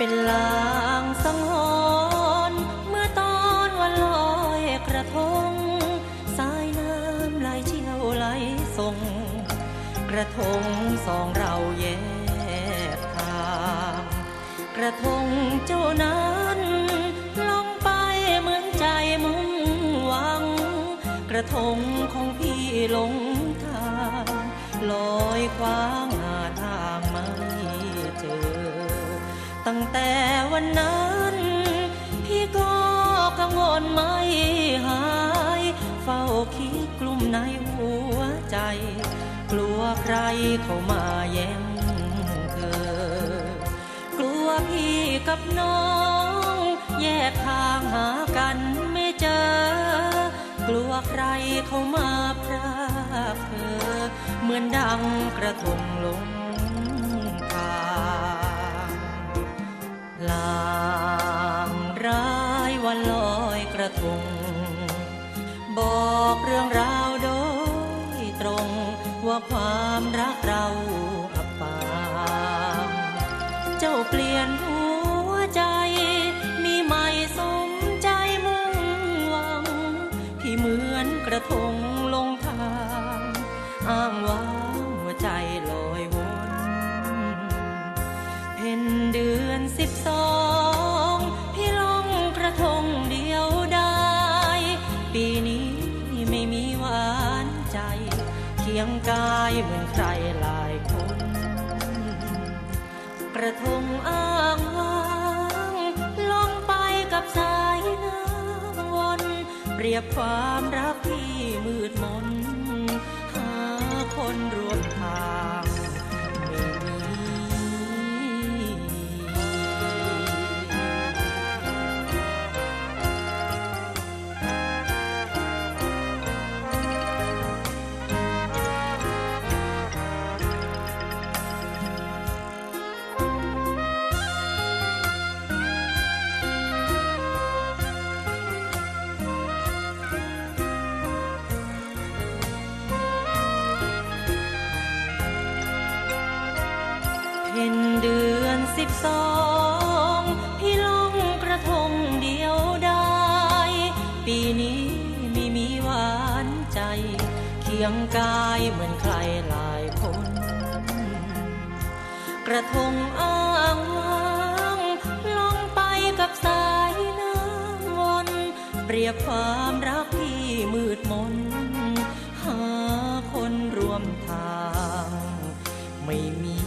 เป็นลางสังหรณ์เมื่อตอนวันลอยกระทง สายน้ำไหลเชี่ยวไหลส่ง กระทงสองเราแยกทาง กระทงเจ้านั้นลงไปเหมือนใจมุ่งหวัง กระทงของพี่หลงทางลอยคว้างหาท แต่วันนั้น พี่ก็กังวลไม่หาย เฝ้าคิดกลุ่มในหัวใจ กลัวใครเข้ามาแย่งเธอกลัวพี่กับน้อง แยกทางหากันไม่เจอ กลัวใครเข้ามาพรากเธอ เหมือนดังกระทงลง ระทง บอกเรื่องราวโดยตรงว่าความรักเราอับปางเจ้าเปลี่ยนหัวใจ มีใหม่สมใจมุ่งหวังพี่เหมือนกระทงลงทาง อ้างว้าานใจเคียงกายเหมือนใครหลายคน กระทงอ้างว้างลงไปกับสายน้ำวนเปรียบความรัก เดือนสิบสองพี่ลงกระทงเดียวได้ ปีนี้ไม่มีหวานใจ เคียงกายเหมือนใครหลายคน กระทงอ้างว่างลงไปกับสายน้ำวนเปรียบความรักที่มืดมน หาคนร่วมทาง ไม่มี